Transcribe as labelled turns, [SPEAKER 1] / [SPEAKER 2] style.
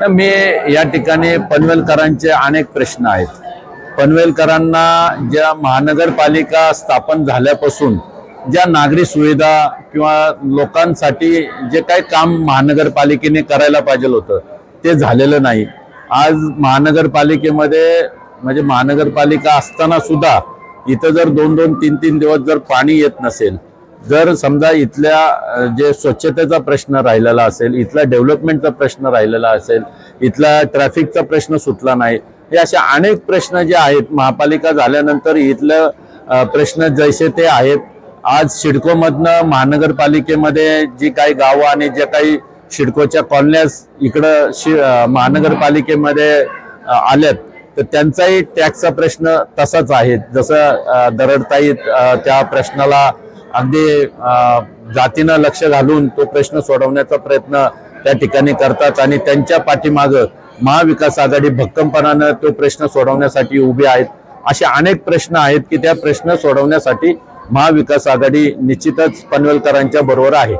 [SPEAKER 1] तर मी या ठिकाणी पनवेलकरांचे अनेक प्रश्न आहेत. पनवेलकरांना ज्या महानगरपालिका स्थापन झाल्यापासून ज्या नागरी सुविधा किंवा लोकांसाठी जे काही काम महानगरपालिकेने करायला पाहिजे होतं ते झालेलं नाही. आज महानगरपालिकेमध्ये म्हणजे महानगरपालिका असताना सुद्धा इथं जर दोन दोन तीन तीन दिवस जर पाणी येत नसेल जर समजा इथल्या जे स्वच्छतेचा प्रश्न राहिलेला असेल इथला डेव्हलपमेंटचा प्रश्न राहिलेला असेल इथला ट्रॅफिकचा प्रश्न सुटला नाही हे असे अनेक प्रश्न जे आहेत महापालिका झाल्यानंतर इथलं प्रश्न जैसे ते आहेत. आज सिडकोमधनं महानगरपालिकेमध्ये जी काही गावं आणि जे काही सिडकोच्या कॉलन्यास इकडं शि महानगरपालिकेमध्ये आल्यात तर त्यांचाही टॅक्सचा प्रश्न तसाच आहे. जसं दरडताई त्या प्रश्नाला अगदी जातीनं लक्ष घालून तो प्रश्न सोडवण्याचा प्रयत्न त्या ठिकाणी करतात आणि त्यांच्या पाठीमागं महाविकास आघाडी भक्कमपणानं तो प्रश्न सोडवण्यासाठी उभे आहेत. असे अनेक प्रश्न आहेत की त्या प्रश्न सोडवण्यासाठी महाविकास आघाडी निश्चितच पनवेलकरांच्या बरोबर आहे.